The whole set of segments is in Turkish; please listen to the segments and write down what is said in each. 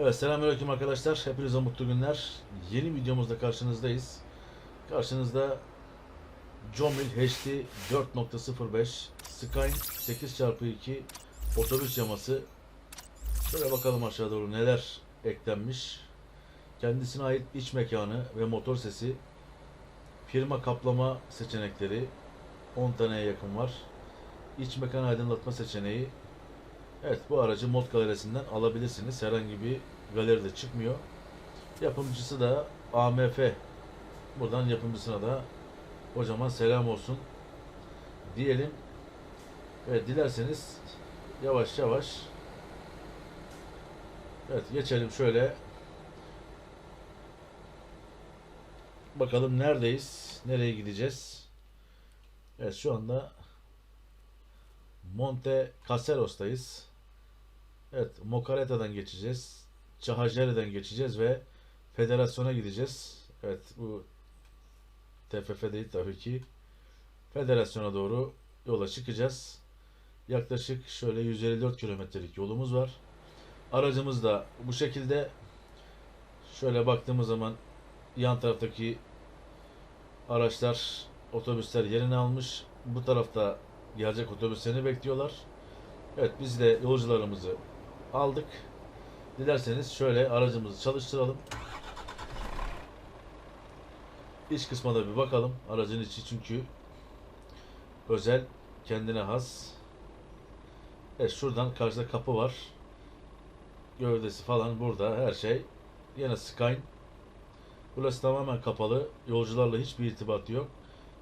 Evet selamünaleyküm arkadaşlar. Hepinize mutlu günler. Yeni videomuzda karşınızdayız. Karşınızda Jomil HD 4.05 Skyline 8x2 otobüs yaması. Şöyle bakalım aşağı doğru neler eklenmiş. Kendisine ait iç mekanı ve motor sesi. Firma kaplama seçenekleri 10 taneye yakın var. İç mekan aydınlatma seçeneği Evet bu aracı mod galerisinden alabilirsiniz. Herhangi bir galeride çıkmıyor. Yapımcısı da AMF. Buradan yapımcısına da kocaman selam olsun diyelim. Evet dilerseniz yavaş yavaş Evet geçelim şöyle bakalım neredeyiz? Nereye gideceğiz? Evet şu anda Monte Caseros'tayız. Evet, Mocareta'dan geçeceğiz. Çahajere'den geçeceğiz ve Federasyon'a gideceğiz. Evet, bu TFF değil tabii ki. Federasyon'a doğru yola çıkacağız. Yaklaşık şöyle 154 kilometrelik yolumuz var. Aracımız da bu şekilde. Şöyle baktığımız zaman yan taraftaki araçlar, otobüsler yerini almış. Bu tarafta gelecek otobüslerini bekliyorlar. Evet biz de yolcularımızı aldık. Dilerseniz şöyle aracımızı çalıştıralım. İç kısma da bir bakalım. Aracın içi çünkü özel, kendine has. Evet şuradan karşıda kapı var. Gövdesi falan burada her şey. Yine Skyline. Burası tamamen kapalı. Yolcularla hiçbir irtibatı yok.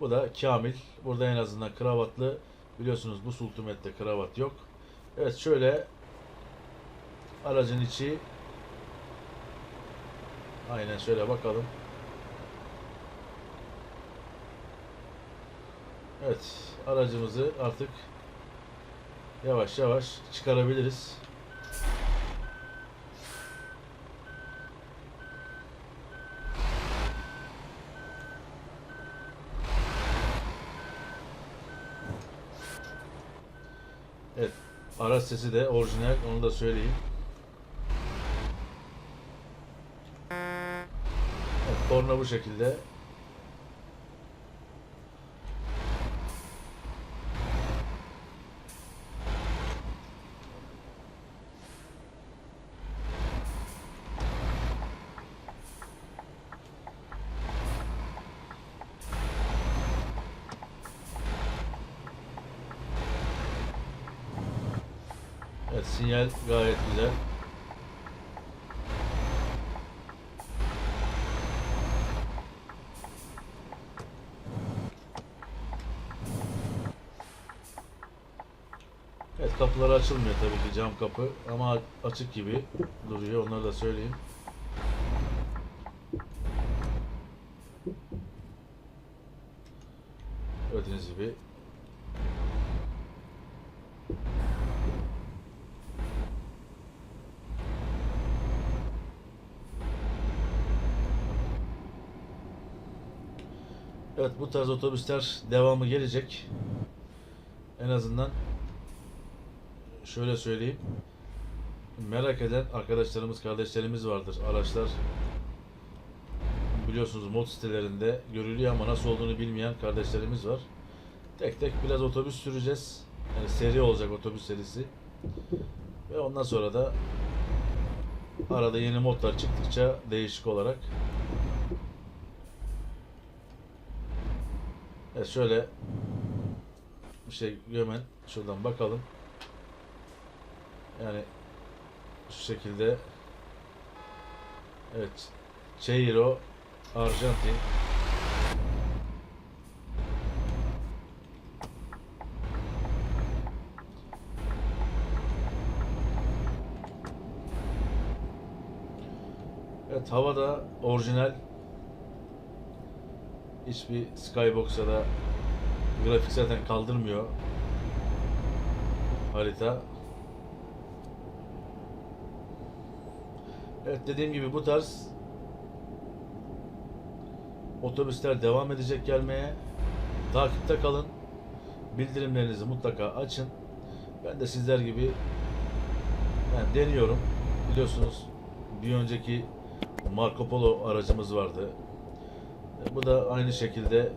Bu da Kamil. Burada en azından kravatlı. Biliyorsunuz bu Sultumet'te kravat yok. Evet şöyle aracın içi aynen şöyle bakalım. Evet aracımızı artık yavaş yavaş çıkarabiliriz. Evet araç sesi de orijinal onu da söyleyeyim. Evet, korna bu şekilde. Evet sinyal gayet güzel. Evet kapıları açılmıyor tabii ki cam kapı ama açık gibi duruyor onları da söyleyeyim. Gördüğünüz gibi Evet bu tarz otobüsler devamı gelecek. En azından şöyle söyleyeyim. Merak eden arkadaşlarımız, kardeşlerimiz vardır. Araçlar biliyorsunuz mod sitelerinde görülüyor ama nasıl olduğunu bilmeyen kardeşlerimiz var. Tek tek biraz otobüs süreceğiz. Yani seri olacak otobüs serisi. Ve ondan sonra da arada yeni modlar çıktıkça değişik olarak Evet şöyle bir şey gömen şuradan bakalım. Yani şu şekilde. Evet. Cheiro Arjantin. Evet havada orijinal hiçbir Skybox ya da grafik zaten kaldırmıyor harita. Evet dediğim gibi bu tarz otobüsler devam edecek gelmeye. Takipte kalın. Bildirimlerinizi mutlaka açın. Ben de sizler gibi yani deniyorum. Biliyorsunuz bir önceki Marco Polo aracımız vardı. E, Bu da aynı şekilde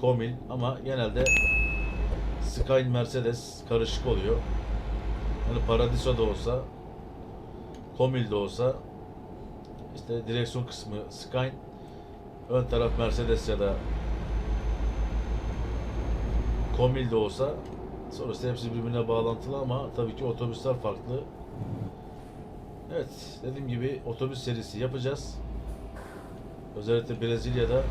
Komil ama genelde Skyline Mercedes karışık oluyor. Yani Paradiso da olsa Komil de olsa işte direksiyon kısmı Skyline ön taraf Mercedes ya da Komil de olsa sonrasında hepsi birbirine bağlantılı ama tabii ki otobüsler farklı. Evet dediğim gibi otobüs serisi yapacağız. Özellikle Brezilya'da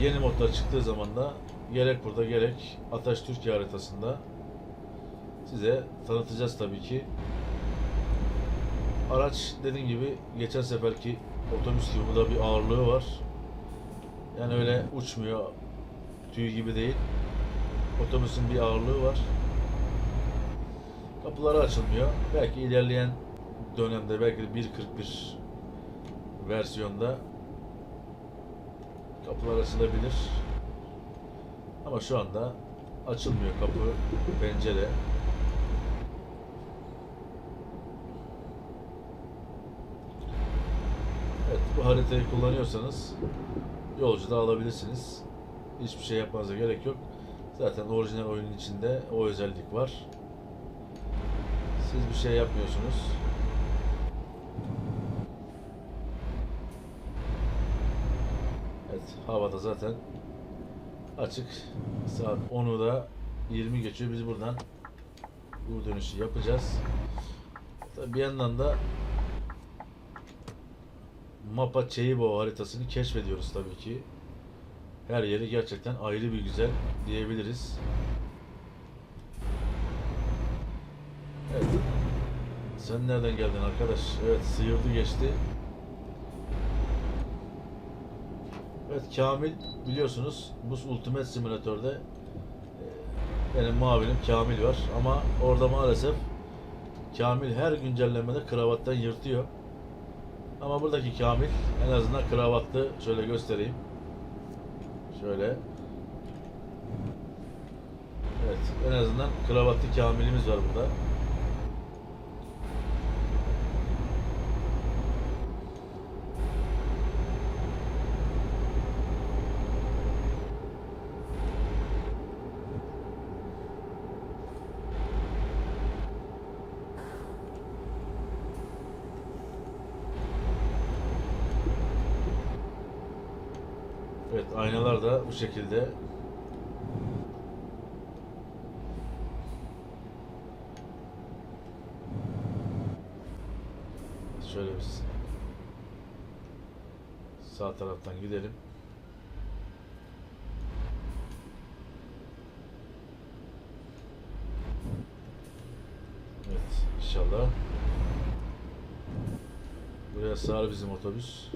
yeni modlar çıktığı zaman da gerek burada gerek Ataş Türkiye haritasında size tanıtacağız tabii ki. Araç dediğim gibi geçen seferki otobüs gibi burada bir ağırlığı var. Yani öyle uçmuyor. Tüy gibi değil. Otobüsün bir ağırlığı var. Kapıları açılmıyor. Belki ilerleyen dönemde belki de 1.41 versiyonda kapılar açılabilir. Ama şu anda açılmıyor kapı, pencere. Evet, bu haritayı kullanıyorsanız yolcu da alabilirsiniz. Hiçbir şey yapmanıza gerek yok. Zaten orijinal oyunun içinde o özellik var. Siz bir şey yapmıyorsunuz. Evet, havada zaten açık. Saat 10'u da 20 geçiyor. Biz buradan bu dönüşü yapacağız. Tabii bir yandan da Mapa Cheibo haritasını keşfediyoruz tabii ki. Her yeri gerçekten ayrı bir güzel diyebiliriz. Evet. Sen nereden geldin arkadaş? Evet sıyırdı geçti. Evet Kamil biliyorsunuz bu Ultimate Simülatör'de benim muavinim Kamil var ama orada maalesef Kamil her güncellemede kravattan yırtıyor. Ama buradaki Kamil en azından kravatlı şöyle göstereyim. Şöyle. Evet en azından kravatlı Kamil'imiz var burada. Evet aynalar da bu şekilde. Şöyle biz sağ taraftan gidelim. Evet inşallah. Buraya sığar bizim otobüs.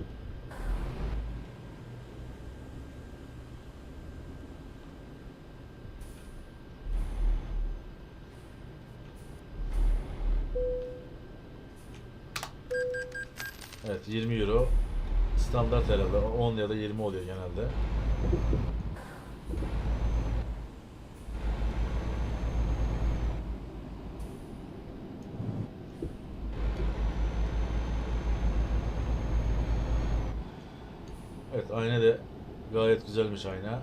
Evet 20 euro standart herhalde 10 ya da 20 oluyor genelde. Evet ayna da gayet güzelmiş ayna.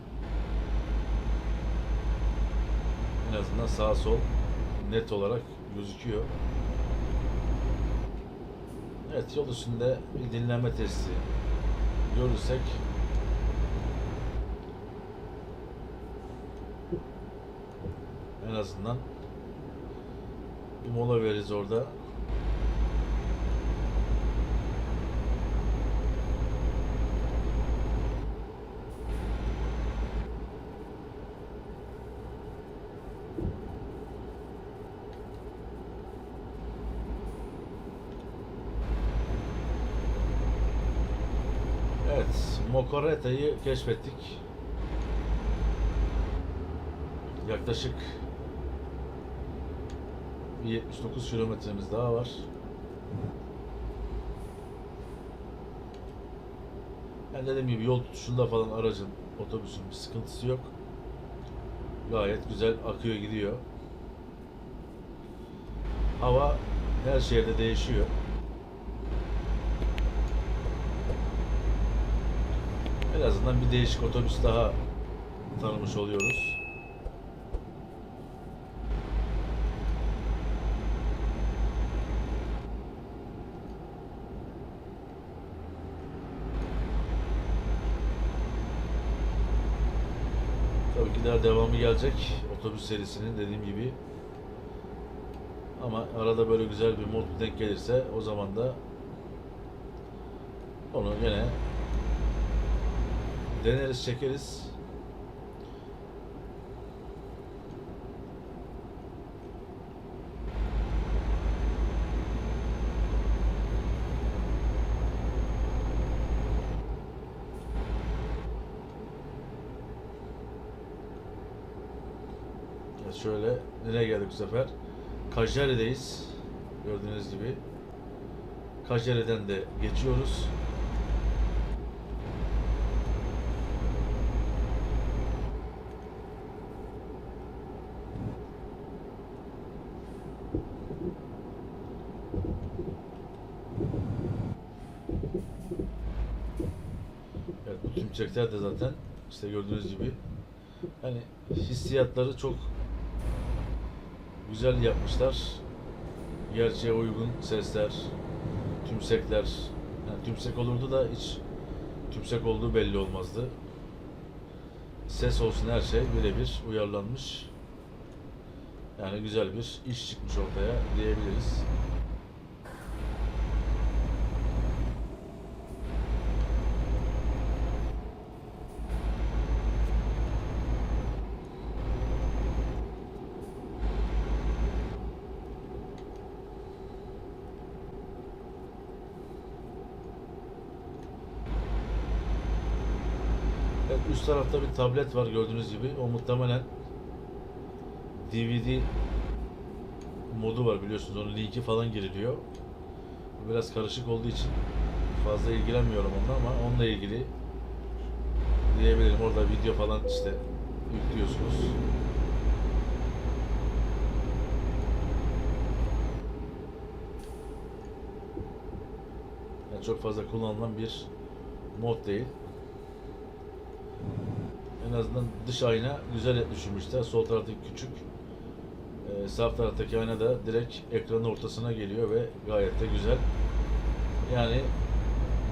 En azından sağ sol net olarak gözüküyor. Evet yol üstünde bir dinlenme testi görürsek en azından bir mola veririz orada. Evet, Mokoreta'yı keşfettik. Yaklaşık bir 79 kilometremiz daha var. Ben dediğim gibi yol tutuşunda falan aracın, otobüsün bir sıkıntısı yok. Gayet güzel akıyor gidiyor. Hava her şehirde değişiyor. En azından bir değişik otobüs daha tanımış oluyoruz. Tabii ki daha devamı gelecek otobüs serisinin dediğim gibi. Ama arada böyle güzel bir mod denk gelirse o zaman da onu gene deneriz çekeriz. Evet, şöyle nereye geldik bu sefer? Kajare'deyiz. Gördüğünüz gibi. Kajare'den de geçiyoruz. Evet tümsekler de zaten işte gördüğünüz gibi hani hissiyatları çok güzel yapmışlar. Gerçeğe uygun sesler, tümsekler. Yani tümsek olurdu da hiç tümsek olduğu belli olmazdı. Ses olsun her şey birebir uyarlanmış. Yani güzel bir iş çıkmış ortaya diyebiliriz. Üst tarafta bir tablet var gördüğünüz gibi. O muhtemelen DVD modu var biliyorsunuz. Onun linki falan giriliyor. Biraz karışık olduğu için fazla ilgilenmiyorum onunla ama onunla ilgili diyebilirim. Orada video falan işte yüklüyorsunuz. Yani çok fazla kullanılan bir mod değil. En azından dış ayna güzel düşünmüşler. Sol taraftaki küçük, e, sağ taraftaki ayna da direkt ekranın ortasına geliyor ve gayet de güzel. Yani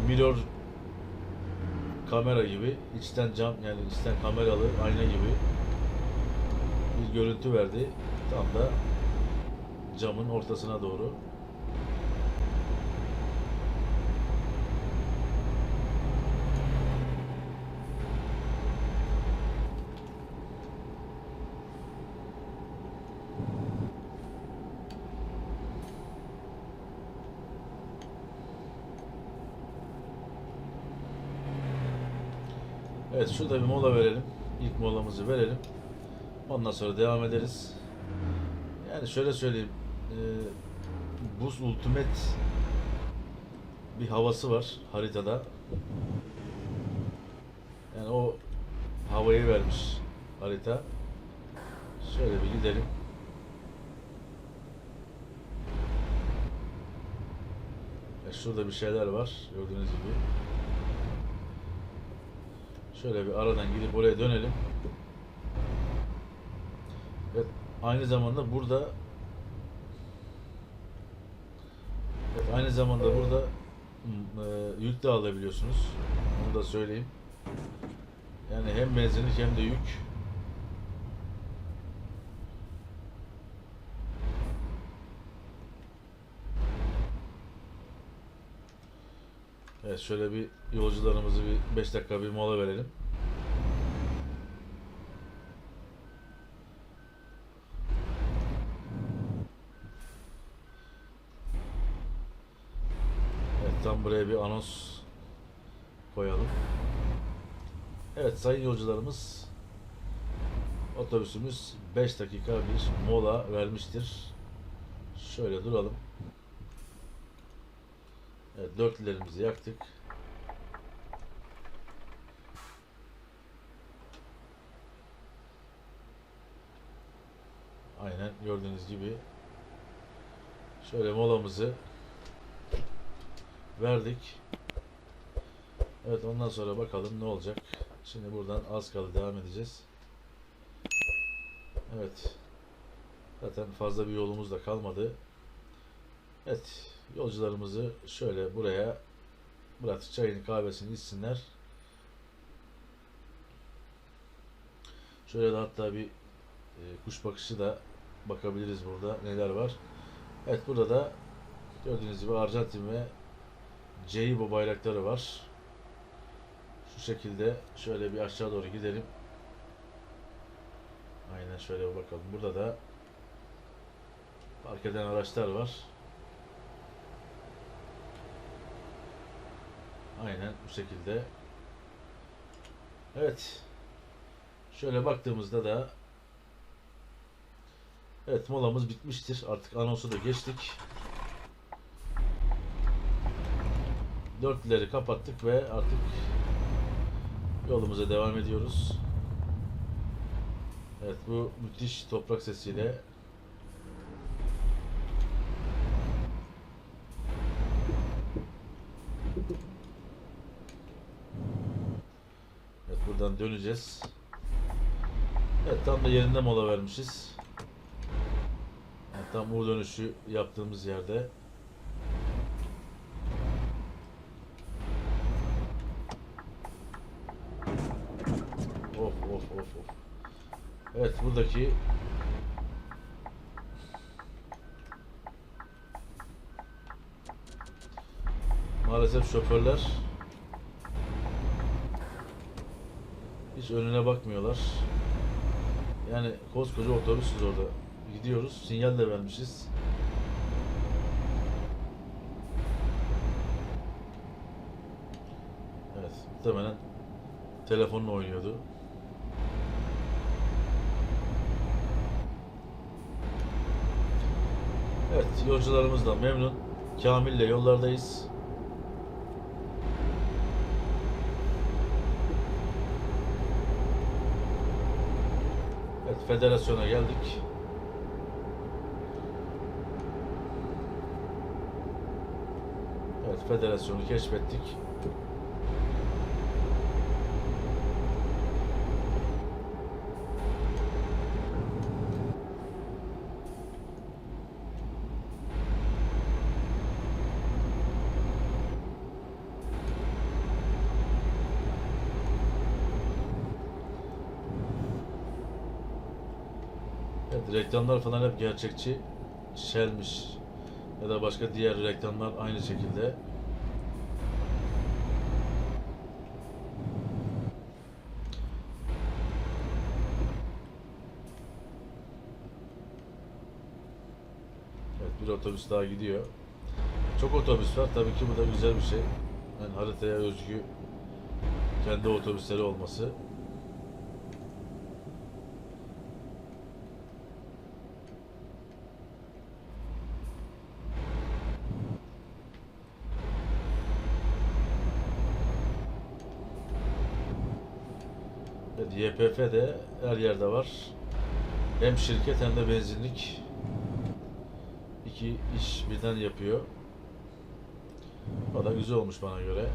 mirror kamera gibi, içten cam yani içten kameralı ayna gibi bir görüntü verdi. Tam da camın ortasına doğru. Evet şurada bir mola verelim. İlk molamızı verelim. Ondan sonra devam ederiz. Yani şöyle söyleyeyim. E, Buz Ultimate bir havası var haritada. Yani o havayı vermiş harita. Şöyle bir gidelim. E, şurada bir şeyler var gördüğünüz gibi. Şöyle bir aradan gidip oraya dönelim. Evet, aynı zamanda burada evet, aynı zamanda burada e, yük de alabiliyorsunuz. Onu da söyleyeyim. Yani hem benzinlik hem de yük. Evet şöyle bir yolcularımızı bir 5 dakika bir mola verelim. Evet tam buraya bir anons koyalım. Evet sayın yolcularımız otobüsümüz 5 dakika bir mola vermiştir. Şöyle duralım. Evet, dörtlülerimizi yaktık. Aynen gördüğünüz gibi şöyle molamızı verdik. Evet ondan sonra bakalım ne olacak. Şimdi buradan az kaldı devam edeceğiz. Evet. Zaten fazla bir yolumuz da kalmadı. Evet. Yolcularımızı şöyle buraya bıraktık çayını kahvesini içsinler. Şöyle de hatta bir e, kuş bakışı da bakabiliriz burada neler var. Evet burada da gördüğünüz gibi Arjantin ve Ceibo bayrakları var. Şu şekilde şöyle bir aşağı doğru gidelim. Aynen şöyle bakalım. Burada da park eden araçlar var. Aynen bu şekilde. Evet. Şöyle baktığımızda da Evet molamız bitmiştir. Artık anonsu da geçtik. Dörtleri kapattık ve artık yolumuza devam ediyoruz. Evet bu müthiş toprak sesiyle Evet döneceğiz. Evet tam da yerinde mola vermişiz. Yani tam U dönüşü yaptığımız yerde. Of of of of. Evet buradaki maalesef şoförler hiç önüne bakmıyorlar. Yani koskoca otobüsüz orada. Gidiyoruz. Sinyal de vermişiz. Evet. Muhtemelen telefonla oynuyordu. Evet. Yolcularımız da memnun. Kamil'le yollardayız. Federasyona geldik. Evet. Federasyonu keşfettik. Evet, reklamlar falan hep gerçekçi. Shell'miş ya da başka diğer reklamlar aynı şekilde. Evet, bir otobüs daha gidiyor. Çok otobüs var. Tabii ki bu da güzel bir şey. Yani haritaya özgü kendi otobüsleri olması. Evet, YPF de her yerde var. Hem şirket hem de benzinlik. İki iş birden yapıyor. O da güzel olmuş bana göre.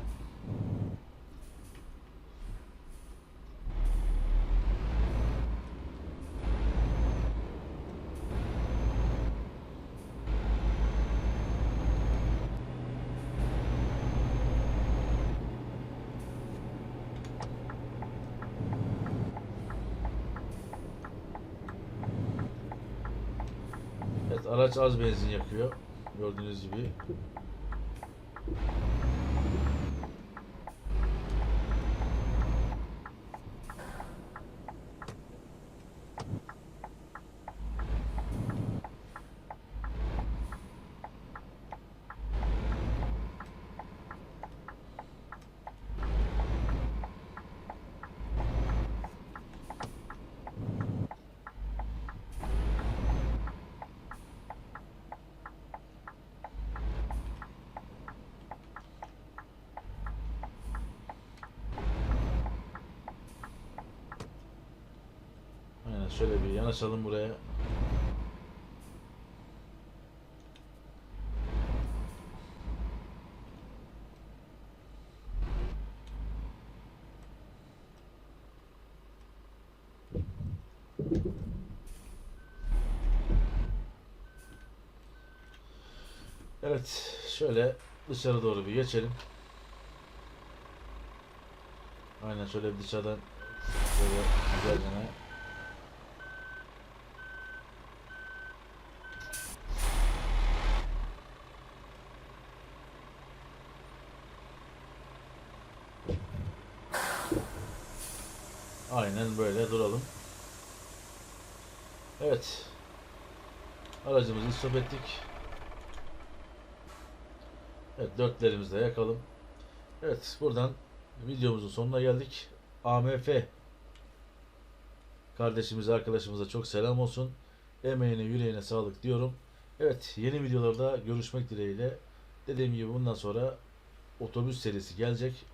Evet araç az benzin yakıyor. Gördüğünüz gibi. Şöyle bir yanaşalım buraya. Evet, şöyle dışarı doğru bir geçelim. Aynen şöyle bir dışarıdan böyle güzelce Ettik. Evet dörtlerimizi de yakalım. Evet buradan videomuzun sonuna geldik. AMF kardeşimize arkadaşımıza çok selam olsun. Emeğine yüreğine sağlık diyorum. Evet yeni videolarda görüşmek dileğiyle. Dediğim gibi bundan sonra otobüs serisi gelecek.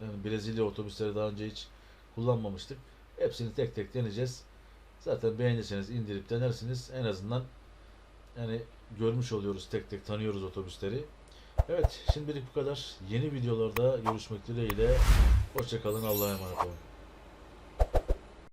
Yani Brezilya otobüsleri daha önce hiç kullanmamıştık. Hepsini tek tek deneyeceğiz. Zaten beğenirseniz indirip denersiniz. En azından yani görmüş oluyoruz tek tek tanıyoruz otobüsleri. Evet şimdilik bu kadar. Yeni videolarda görüşmek dileğiyle. Hoşçakalın Allah'a emanet olun.